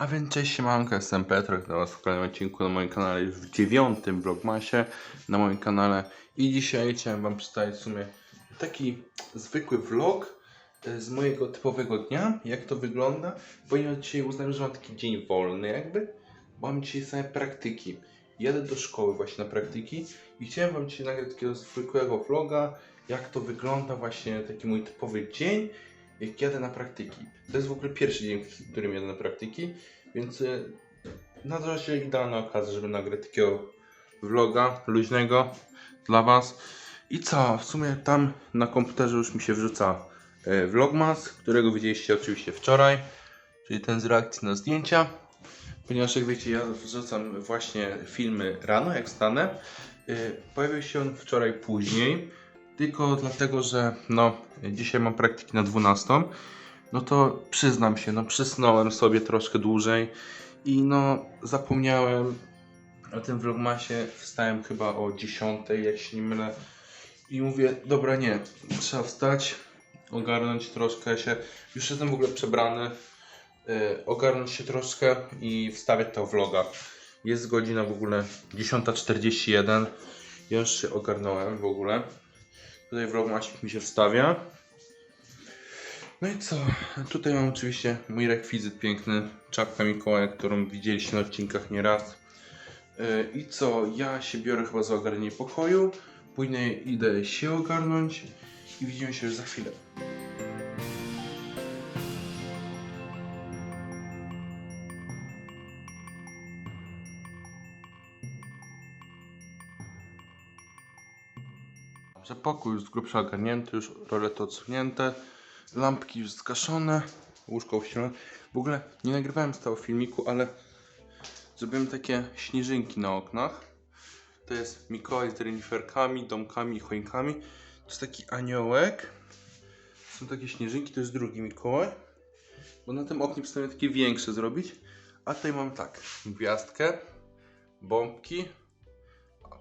A więc cześć siemanko, jestem Petrek, do Was w kolejnym odcinku na moim kanale, już w dziewiątym vlogmasie na moim kanale i dzisiaj chciałem Wam przedstawić w sumie taki zwykły vlog e, z mojego typowego dnia, jak to wygląda, ponieważ dzisiaj uznałem, że mam taki dzień wolny jakby, bo mam dzisiaj same praktyki. Jadę do szkoły właśnie na praktyki i chciałem Wam dzisiaj nagrać takiego zwykłego vloga, jak to wygląda właśnie taki mój typowy dzień, jak jadę na praktyki. To jest w ogóle pierwszy dzień, w którym jadę na praktyki, więc y, na razie idealna okazja, żeby nagrać takiego vloga luźnego dla Was. I co, w sumie tam na komputerze już mi się wrzuca y, vlogmas, którego widzieliście oczywiście wczoraj, czyli ten z reakcji na zdjęcia. Ponieważ jak wiecie, ja wrzucam właśnie filmy rano, jak wstanę. Y, Pojawił się on wczoraj później, tylko dlatego, że no, dzisiaj mam praktyki na 12. No to przyznam się, no przysnąłem sobie troszkę dłużej i no zapomniałem o tym vlogmasie. Wstałem chyba o 10, jak się nie mylę. I mówię, dobra nie, trzeba wstać, ogarnąć troszkę się. Już jestem w ogóle przebrany. y, ogarnąć się troszkę i wstawiać to vloga. Jest godzina w ogóle 10.41. Ja już się ogarnąłem w ogóle. Tutaj vlogmasik mi się wstawia. No i co? Tutaj mam oczywiście mój rekwizyt piękny, czapka Mikołaja, którą widzieliście na odcinkach nieraz. Yy, I co? Ja się biorę chyba za ogarnięcie pokoju, później idę się ogarnąć i widzimy się już za chwilę. Dobrze, pokój już z grubsza ogarnięty, już rolety odsunięte, lampki już zgaszone, łóżko wścielone. W ogóle nie nagrywałem z tego filmiku, ale zrobiłem takie śnieżynki na oknach. To jest Mikołaj z reniferkami, domkami i choinkami. To jest taki aniołek. Są takie śnieżynki, to jest drugi Mikołaj. Bo na tym oknie postanowiłem takie większe zrobić. A tutaj mam tak, gwiazdkę, bombki,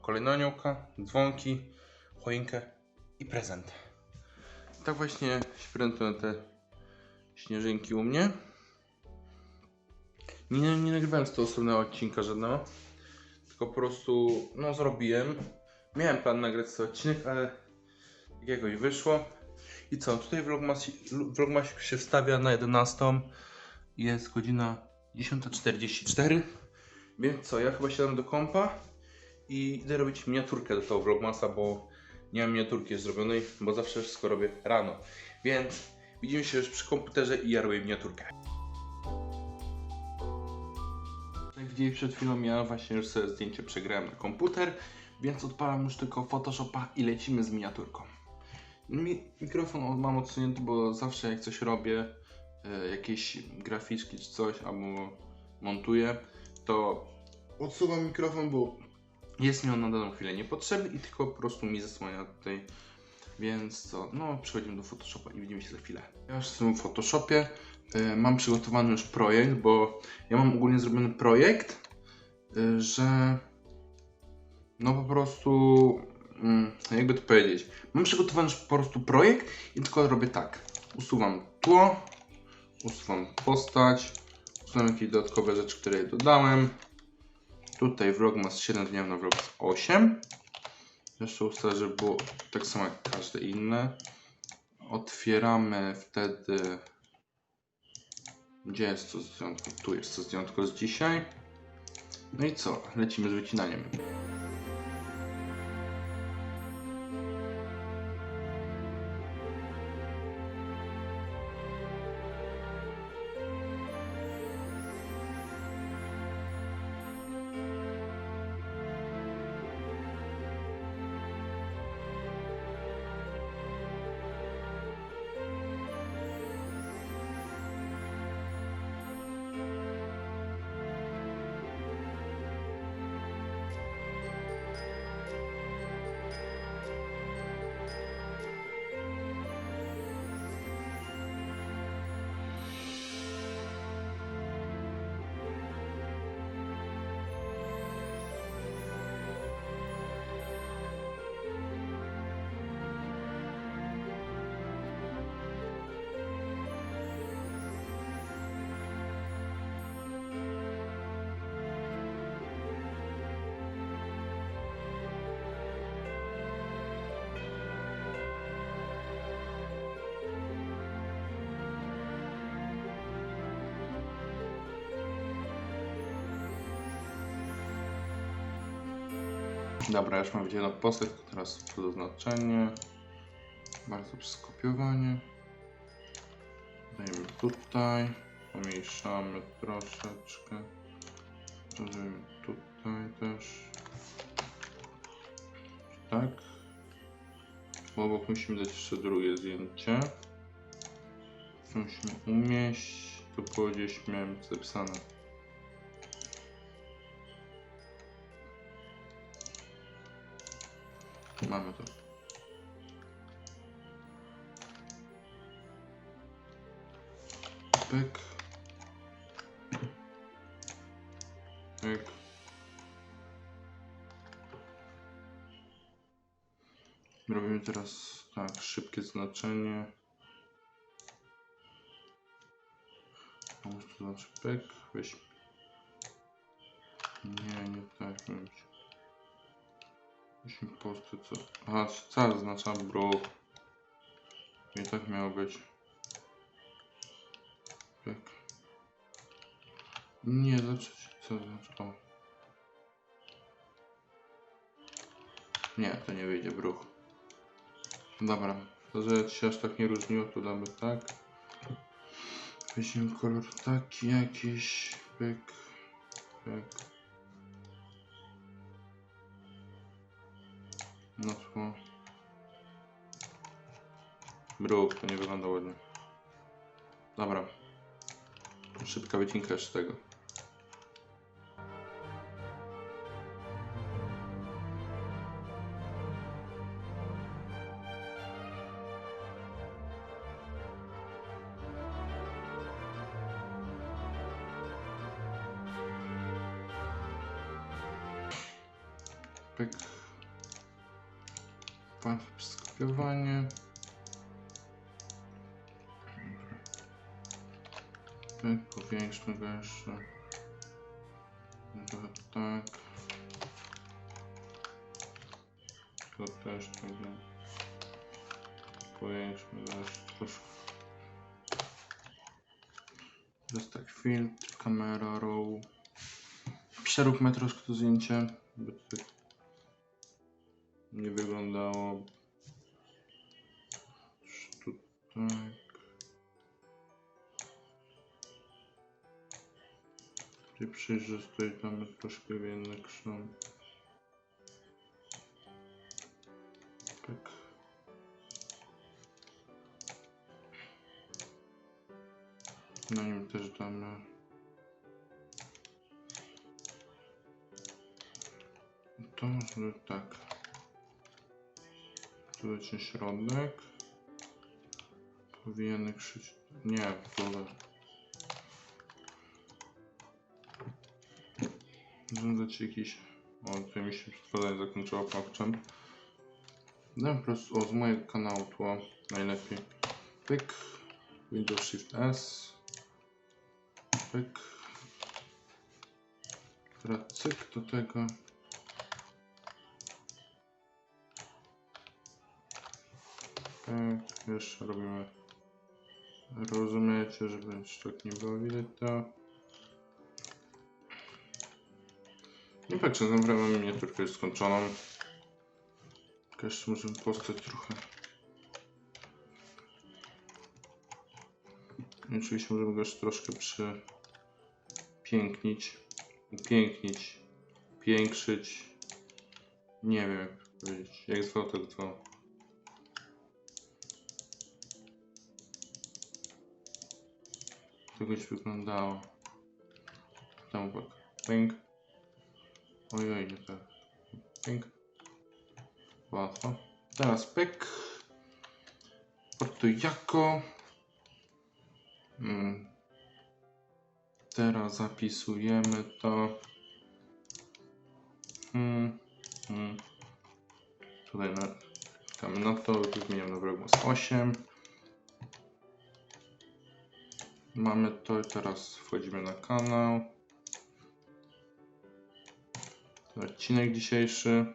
kolejna aniołka, dzwonki, choinkę i prezent. Tak właśnie prezentują te śnieżynki u mnie. Nie, nie nagrywałem z tego osobnego odcinka żadnego. Tylko po prostu, no zrobiłem. Miałem plan nagrać tego odcinek, ale tak jakoś wyszło. I co, tutaj vlogmas, vlogmasik się wstawia na 11. Jest godzina 10.44. Więc co, ja chyba siadam do kompa i idę robić miniaturkę do tego vlogmasa, bo nie mam miniaturki zrobionej, bo zawsze wszystko robię rano. Więc widzimy się już przy komputerze i ja robię miniaturkę. Jak widzieli przed chwilą, ja właśnie już sobie zdjęcie przegrałem na komputer, więc odpalam już tylko Photoshopa i lecimy z miniaturką. Mi mikrofon mam odsunięty, bo zawsze jak coś robię, e, jakieś graficzki czy coś, albo montuję, to odsuwam mikrofon, bo jest mi on na daną chwilę niepotrzebny i tylko po prostu mi zasłania tutaj. Więc co, no przechodzimy do Photoshopa i widzimy się za chwilę. Ja już jestem w Photoshopie, y, mam przygotowany już projekt, bo ja mam ogólnie zrobiony projekt, y, że no po prostu, mm, jakby to powiedzieć, mam przygotowany już po prostu projekt i tylko robię tak, usuwam tło, usuwam postać, usuwam jakieś dodatkowe rzeczy, które dodałem, Tutaj vlogmas 7 dni na vlogmas 8. Jeszcze ustalę, żeby było tak samo jak każde inne. Otwieramy wtedy. Gdzie jest to zdjątko? Tu jest to zdjątko z dzisiaj. No i co? Lecimy z wycinaniem. Dobra, już mam wydzielone postać, teraz to zaznaczenie. Bardzo skopiowanie. Dajemy tutaj. Pomniejszamy troszeczkę. Dajemy tutaj też. Tak. Obok musimy dać jeszcze drugie zdjęcie. Musimy umieść. Tu było gdzieś miałem zapisane. Mamy to. Pyk. Pyk. Robimy teraz tak, szybkie znaczenie. Może to znaczy pyk, weź. Nie, nie tak mieć. Weźmy posty, co? Aha, co zaznacza bruk. I tak miało być. Pyk. Nie, znaczy, co znaczy, o. Nie, to nie wyjdzie bruch. Dobra, to że się aż tak nie różniło, to damy tak. Weźmiemy kolor taki jakiś, pyk, pyk. No to... Bruk, to nie wygląda ładnie. Dobra. Szybka wycinka jeszcze tego. Pyk. Łatwe skopiowanie. Pyk, powiększmy go jeszcze. Trochę tak. To też tak. nie? Powiększmy go jeszcze. Teraz tak, filtr, kamera, row. Przeróbmy troszkę to zdjęcie, tutaj nie wyglądało tu tak. Tutaj przejrzystość damy troszkę większą. Tak. Na nim też damy. To może tak. Tu leci środek. Powinien krzyć. Nie, w dole. Zarządzać jakiś. O, tutaj mi się składanie zakończyło pakczem. Dam po o, z mojego kanału tło najlepiej. Pyk. Windows Shift S. Pyk. Teraz cyk do tego. Tak, jeszcze robimy. Rozumiecie, żeby tak nie było widać to. Nie patrzę, dobra, mam miniaturkę już skończoną. Jeszcze możemy postać trochę. I oczywiście możemy go jeszcze troszkę przypięknić. Upięknić. Piększyć. Nie wiem jak powiedzieć. Jak zwał, tak zwał. Jakoś wyglądało. Tam bok. Ping. Ojoj, nie tak. Ping. Łatwo. Teraz pyk. Porto jako. Mm. Teraz zapisujemy to. Hmm. Hmm. Tutaj na, na to, tu zmieniam na głos 8. Mamy to i teraz wchodzimy na kanał. Odcinek dzisiejszy.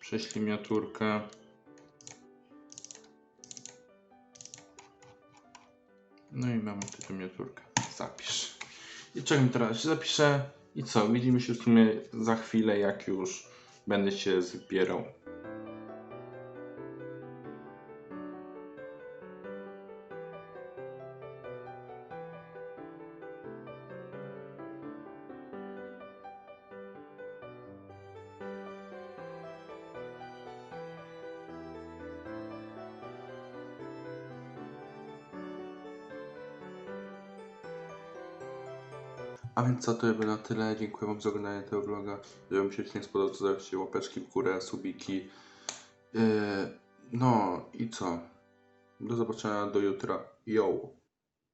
Prześlij miniaturkę. No i mamy tę miniaturkę. Zapisz. I czekam teraz się zapiszę. I co? Widzimy się w sumie za chwilę, jak już będę się zbierał. A więc co, to by na tyle. Dziękuję Wam za oglądanie tego vloga. Jeżeli Wam się odcinek spodobał, to dajcie łapeczki w górę, subiki. Yy, no i co? Do zobaczenia do jutra. Yo!